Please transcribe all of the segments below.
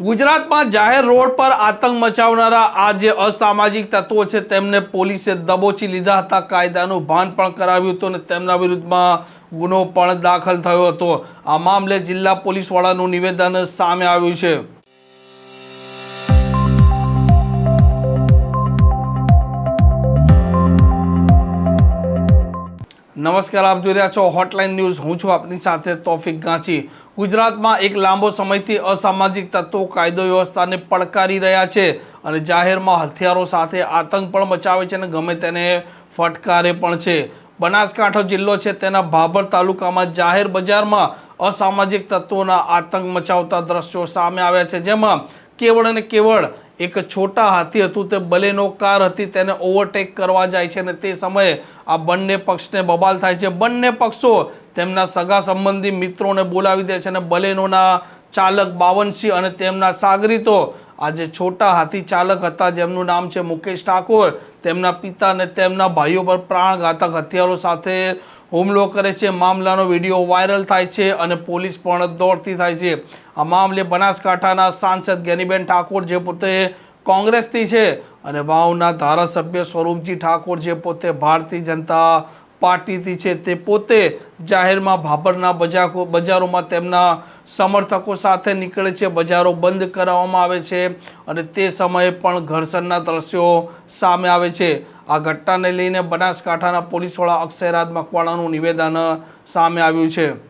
ગુજરાતમાં જાહેર રોડ પર આતંક મચાવનારા આ જે અસામાજિક તત્વો છે. તેમને પોલીસે દબોચી લીધા હતા. કાયદાનું ભાન પણ કરાવ્યું હતું અને તેમના વિરુદ્ધમાં ગુનો પણ દાખલ થયો હતો. આ મામલે જિલ્લા પોલીસ વડાનું નિવેદન સામે આવ્યું છે. નમસ્કાર, આપ જોઈ રહ્યા છો હોટલાઇન ન્યૂઝ હું છું આપની સાથે તોફિક ગાંચી. ગુજરાતમાં એક લાંબો સમયથી અસામાજિક તત્વો કાયદો વ્યવસ્થાને પડકારી રહ્યા છે અને જાહેરમાં હથિયારો સાથે આતંક પણ મચાવે છે અને ગમે તેને ફટકારે પણ છે. બનાસકાંઠો જિલ્લો છે, તેના ભાભર તાલુકામાં જાહેર બજારમાં અસામાજિક તત્વોના આતંક મચાવતા દ્રશ્યો સામે આવ્યા છે, જેમાં કેવળ અને કેવળ એક છોટા હાથી હતું, તે બલેનો કાર હતી, તેને ઓવરટેક કરવા જાય છે અને તે સમયે આ બંને પક્ષને બબાલ થાય છે. બંને પક્ષો તેમના સગા સંબંધી મિત્રોને બોલાવી દે છે અને બલેનોના ચાલક બાવનસિંહ અને તેમના સાગરીતો આ જે છોટા હાથી ચાલક હતા, જેમનું નામ છે મુકેશ ઠાકોર. તેમના પિતા અને તેમના ભાઈઓ પર પ્રાણઘાતક હથિયારો સાથે હુમલો કરે છે. મામલાનો વીડિયો વાયરલ થાય છે અને પોલીસ પણ દોડતી થાય છે. આ મામલે બનાસકાંઠાના સાંસદ ગેનીબેન ઠાકોર જે પોતે કોંગ્રેસથી છે અને વાવના ધારાસભ્ય સ્વરૂપજી ઠાકોર જે પોતે ભારતીય જનતા પાર્ટીથી છે તે પોતે જાહેરમાં ભાભરના બજાકો બજારોમાં તેમના સમર્થકો સાથે નીકળે છે, બજારો બંધ કરાવવામાં આવે છે અને તે સમયે પણ ઘર્ષણના દ્રશ્યો સામે આવે છે. આ ઘટનાને લઈને બનાસકાંઠાના પોલીસવાળા અક્ષયરાજ મકવાણાનું નિવેદન સામે આવ્યું છે.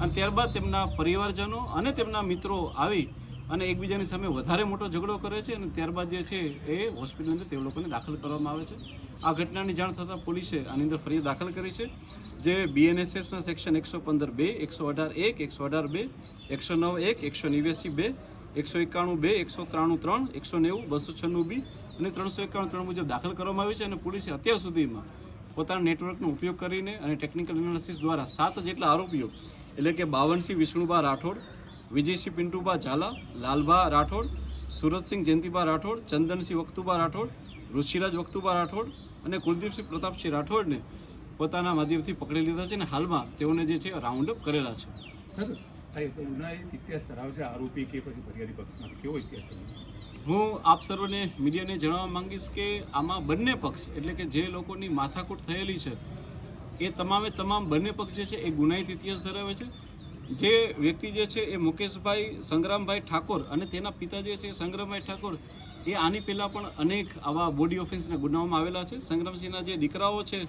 અને ત્યારબાદ તેમના પરિવારજનો અને તેમના મિત્રો આવી અને એકબીજાની સામે વધારે મોટો ઝઘડો કરે છે અને ત્યારબાદ જે છે એ હોસ્પિટલની અંદર તે લોકોને દાખલ કરવામાં આવે છે. આ ઘટનાની જાણ થતાં પોલીસે આની અંદર ફરિયાદ દાખલ કરી છે, જે બીએનએસએસના સેક્શન એકસો પંદર બે, એકસો અઢાર એક, એકસો અઢાર બે, એકસો નવ એક, એકસો નેવ્યાસી બે, એકસો એકાણું બે, એકસો ત્રાણું ત્રણ, એકસો નેવું, બસો છન્નું બી અને ત્રણસો એકાણું ત્રણ મુજબ દાખલ કરવામાં આવી છે અને પોલીસે અત્યાર સુધીમાં પોતાના નેટવર્કનો ઉપયોગ કરીને અને ટેકનિકલ એનાલિસિસ દ્વારા સાત જેટલા આરોપીઓ, એટલે કે બાવનસિંહ વિષ્ણુભા રાઠોડ, વિજયસિંહ પિન્ટુભા ઝાલા, લાલભા રાઠોડ સુરતસિંહ જયંતિભા રાઠોડ, ચંદનસિંહ વખતુભા રાઠોડ, ઋષિરાજ વખતુભા રાઠોડ અને કુલદીપસિંહ પ્રતાપસિંહ રાઠોડને પોતાના માધ્યમથી પકડી લીધા છે અને હાલમાં તેઓને જે છે રાઉન્ડ કરેલા છે. સર આ તો ગુનાહિત ઇતિહાસ ધરાવશે આરોપી કે પછી ફરિયાદી પક્ષમાંથી? કેવો ઇતિહાસ છે? હું આપ સર્વને, મીડિયાને જણાવવા માંગીશ કે આમાં બંને પક્ષ, એટલે કે જે લોકોની માથાકૂટ થયેલી છે, એ તમામે તમામ બંને પક્ષ જે છે, એ ગુનાહિત ઇતિહાસ ધરાવે છે. જે વ્યક્તિ જે છે, એ મુકેશભાઈ સંગ્રામભાઈ ઠાકોર અને તેના પિતા જે છે સંગ્રામભાઈ ઠાકોર, એ આની પહેલાં પણ અનેક આવા બોડી ઓફેન્સના ગુનાઓમાં આવેલા છે. સંગ્રામસિંહના જે દીકરાઓ છે,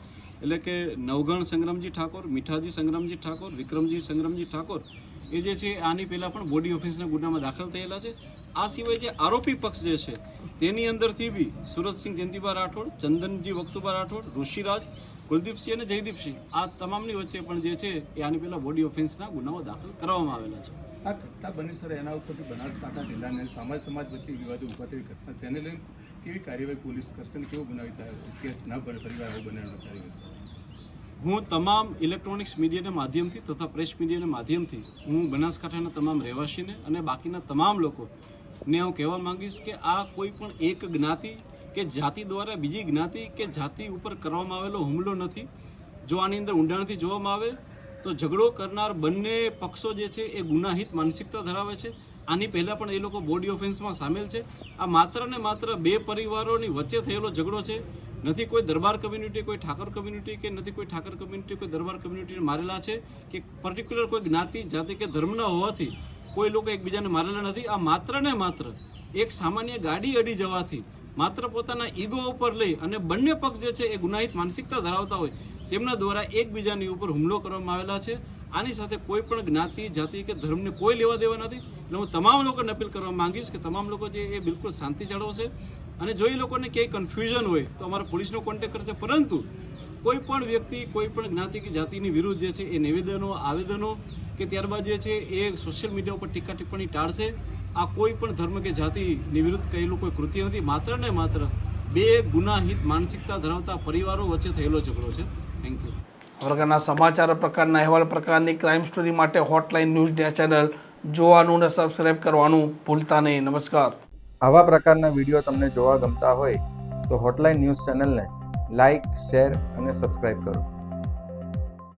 એટલે કે નવગણ સંગ્રામજી ઠાકોર, મીઠાજી સંગ્રામજી ઠાકોર, વિક્રમજી સંગ્રામજી ઠાકોર એ જે છે, આની પહેલાં પણ બોડી ઓફિસના ગુનામાં દાખલ થયેલા છે. આ સિવાય જે આરોપી પક્ષ જે છે, તેની અંદરથી બી સુરતસિંહ જયંતિભા રાઠોડ, ચંદનજી વખતુભા રાઠોડ, ઋષિરાજ, કુલદીપસિંહ અને જયદીપસિંહ આ તમામની વચ્ચે પણ જે છે, એ આની પહેલાં બોડી ઓફિસના ગુનાઓ દાખલ કરવામાં આવેલા છે. આ ઘટના બની સર, એના ઉપરથી બનાસકાંઠા જિલ્લાને સમાજ સમાજ વચ્ચે વિવાદો ઊભા થવી ઘટના તેને લઈને કેવી કાર્યવાહી પોલીસ કરશે અને કેવો બનાવી કેસ ન પરિવાર એવું થાય હું તમામ ઇલેક્ટ્રોનિક્સ મીડિયાના માધ્યમથી તથા પ્રેસ મીડિયાના માધ્યમથી હું બનાસકાંઠાના તમામ રહેવાસીને અને બાકીના તમામ લોકોને હું કહેવા માંગીશ કે આ કોઈ પણ એક જ્ઞાતિ કે જાતિ દ્વારા બીજી જ્ઞાતિ કે જાતિ ઉપર કરવામાં આવેલો હુમલો નથી. જો આની અંદર ઊંડાણથી જોવામાં આવે તો ઝઘડો કરનાર બંને પક્ષો જે છે એ ગુનાહિત માનસિકતા ધરાવે છે આની પહેલાં પણ એ લોકો બોડી ઓફેન્સમાં સામેલ છે. આ માત્ર ને માત્ર બે પરિવારોની વચ્ચે થયેલો ઝઘડો છે. નથી કોઈ દરબાર કમ્યુનિટી કોઈ ઠાકર કમ્યુનિટી કે નથી કોઈ ઠાકર કમ્યુનિટી કોઈ દરબાર કમ્યુનિટીને મારેલા છે કે પર્ટિક્યુલર કોઈ જ્ઞાતિ, જાતિ કે ધર્મના હોવાથી કોઈ લોકો એકબીજાને મારેલા નથી. આ માત્ર ને માત્ર એક સામાન્ય ગાડી અડી જવાથી માત્ર પોતાના ઈગો ઉપર લઈ અને બંને પક્ષ જે છે એ ગુનાહિત માનસિકતા ધરાવતા હોય તેમના દ્વારા એકબીજાની ઉપર હુમલો કરવામાં આવેલા છે. આની સાથે કોઈ પણ જ્ઞાતિ, જાતિ કે ધર્મને કોઈ લેવા દેવા નથી. એટલે હું તમામ લોકોને અપીલ કરવા માંગીશ કે તમામ લોકો જે એ બિલકુલ શાંતિ જાળવશે. અને જો એ લોકોને ક્યાંય કન્ફ્યુઝન હોય, તો અમારા પોલીસનો કોન્ટેક્ટ કરશે. પરંતુ કોઈ પણ વ્યક્તિ, કોઈ પણ જ્ઞાતિ કે જાતિની વિરુદ્ધ જે છે, એ નિવેદનો, આવેદનો કે ત્યારબાદ જે છે, એ સોશિયલ મીડિયા ઉપર ટીકા ટિપ્પણી ટાળશે. આ કોઈ પણ ધર્મ કે જાતિની વિરુદ્ધ કહેલું કોઈ કૃત્ય નથી. માત્ર ને માત્ર બે ગુનાહિત માનસિકતા ધરાવતા પરિવારો વચ્ચે થયેલો ઝઘડો છે. થેન્ક યુ પ્રકારના સમાચાર પ્રકારના અહેવાલ પ્રકારની ક્રાઇમ સ્ટોરી માટે હોટલાઇન ન્યૂઝ ચેનલ જોવાનું અને સબસ્ક્રાઇબ કરવાનું ભૂલતા નહીં. નમસ્કાર. આવા પ્રકારના વીડિયો તમને જોવા ગમતા હોય તો હોટલાઇન ન્યૂઝ ચેનલને લાઇક શેર અને સબસ્ક્રાઇબ કરો.